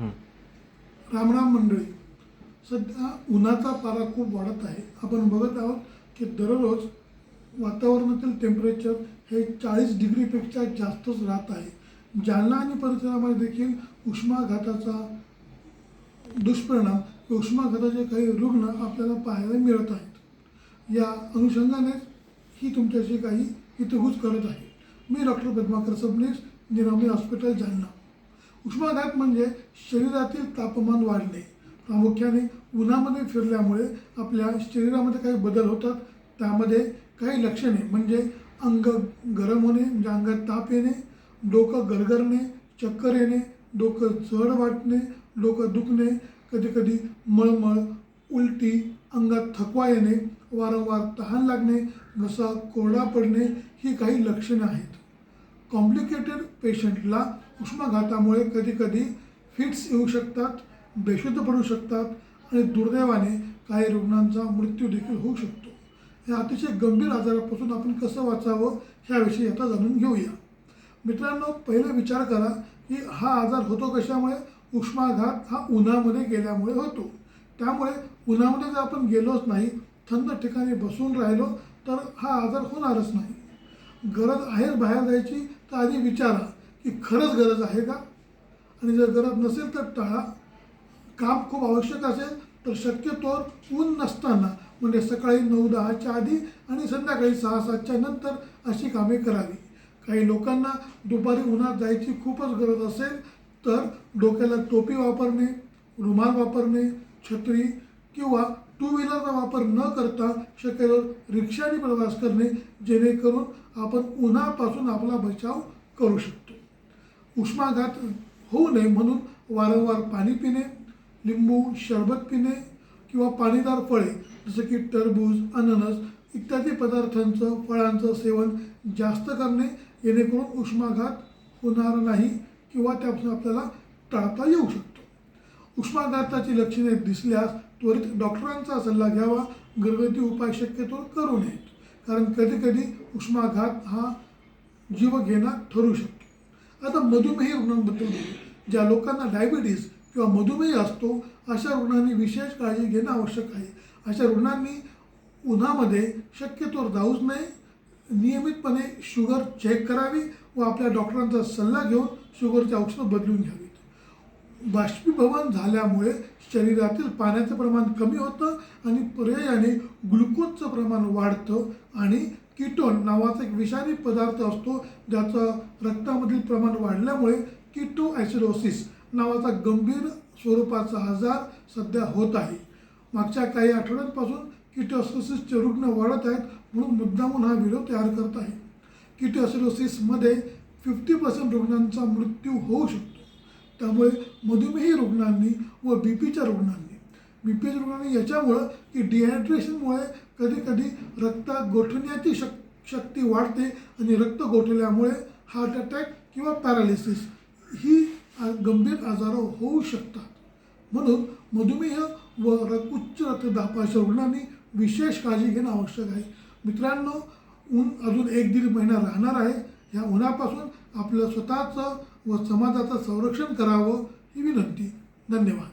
रामराम मंडळी सध्या उन्हाचा पारा खूप वाढत आहे. आपण बघत आहोत की दररोज वातावरणातील टेम्परेचर हे चाळीस डिग्रीपेक्षा जास्तच राहत आहे. जालना आणि परिसरामध्ये देखील उष्माघाताचा दुष्परिणाम उष्माघाताचे काही रुग्ण आपल्याला पाहायला मिळत आहेत. या अनुषंगानेच ही तुमच्याशी काही हितगुज करत आहे. मी डॉक्टर पद्माकर सबनीस निरामी हॉस्पिटल जालना. उष्माघात म्हणजे शरीरातील तापमान वाढणे. प्रामुख्याने उन्हामध्ये फिरल्यामुळे आपल्या शरीरामध्ये काही बदल होतात. त्यामध्ये काही लक्षणे म्हणजे अंग गरम होणे म्हणजे अंगात ताप येणे डोकं गरगरणे चक्कर येणे डोकं चढ वाटणे डोकं दुखणे कधीकधी मळमळ उलटी अंगात थकवा येणे वारंवार तहान लागणे घसा कोरडा पडणे ही काही लक्षणं आहेत. कॉम्प्लिकेटेड पेशंटला उष्माघातामुळे कधीकधी फिट्स येऊ शकतात बेशुद्ध पडू शकतात आणि दुर्दैवाने काही रुग्णांचा मृत्यू देखील होऊ शकतो. या अतिशय गंभीर आजारापासून आपण कसं वाचावं ह्याविषयी आता जाणून घेऊया. मित्रांनो पहिले विचार करा की हा आजार होतो कशामुळे? उष्माघात हा उन्हामध्ये गेल्यामुळे होतो. त्यामुळे उन्हामध्ये जर आपण गेलोच नाही थंड ठिकाणी बसून राहिलो तर हा आजार होणारच नाही. गरज आहेच बाहेर जायची तर आधी विचारा की खरंच गरज आहे का? आणि जर गरज नसेल तर टाळा. काम खूप आवश्यक असेल तर शक्यतो ऊन नसताना म्हणजे सकाळी नऊ दहाच्या आधी आणि संध्याकाळी सहा सातच्या नंतर अशी कामे करावी. काही लोकांना दुपारी उन्हात जायची खूपच गरज असेल तर डोक्याला टोपी वापरणे रुमाल वापरणे छत्री किंवा टू व्हीलरचा वापर न करता शक्यतो रिक्षाने प्रवास करणे जेणेकरून आपण उन्हापासून आपला बचाव करू शकतो. उष्माघात होऊ नये म्हणून वारंवार पाणी पिणे लिंबू शरबत पिणे किंवा पाणीदार फळे जसं की टरबूज अननस इत्यादी पदार्थांचं फळांचं सेवन जास्त करणे जेणेकरून उष्माघात होणार नाही किंवा त्यापासून आपल्याला टाळता येऊ शकतो. उष्माघाताची लक्षणे दिसल्यास त्वरित डॉक्टरांचा सल्ला घ्यावा घरगुती उपाय शक्यतो करू नयेत. कारण कधीकधी उष्माघात हा जीवघेणा ठरू शकतो. आता मधुमेही रुग्णांबद्दल बोलू. ज्या लोकांना डायबिटीज किंवा मधुमेह असतो अशा रुग्णांनी विशेष काळजी घेणं आवश्यक आहे. अशा रुग्णांनी उन्हामध्ये शक्यतोवर जाऊच नये. नियमितपणे शुगर चेक करावी व आपल्या डॉक्टरांचा सल्ला घेऊन शुगरची औषधं बदलून घ्यावीत बाष्पीभवन झाल्यामुळे शरीरातील पाण्याचं प्रमाण कमी होतं आणि पर्यायाने ग्लुकोजचं प्रमाण वाढतं आणि किटोन नावाचा एक विषारी पदार्थ असतो ज्याचं रक्तामधील प्रमाण वाढल्यामुळे किटो ॲसिडोसिस नावाचा गंभीर स्वरूपाचा आजार सध्या होत आहे. मागच्या काही आठवड्यांपासून किटोसिसचे रुग्ण वाढत आहेत म्हणून मुद्दामून हा व्हिडिओ तयार करत आहे. किटोसिडोसिसमध्ये फिफ्टी पर्सेंट रुग्णांचा मृत्यू होऊ शकतो. त्यामुळे मधुमेही रुग्णांनी व बी पीच्या रुग्णांनी बी पीच्या रुग्णांनी याच्यामुळं की डिहायड्रेशनमुळे कधी कधी गोठण्याची गोठवण्याची शक शक्ती वाढते आणि रक्त गोठल्यामुळे हार्ट अटॅक किंवा पॅरालिसिस ही गंभीर आजारं होऊ शकतात. म्हणून मधुमेह व र उच्च रक्तदाबाच्या रुग्णांनी विशेष काळजी घेणं आवश्यक आहे. मित्रांनो ऊन अजून एक दीड महिना राहणार आहे. ह्या उन्हापासून आपलं स्वतःचं व समाजाचं संरक्षण करावं ही विनंती. धन्यवाद.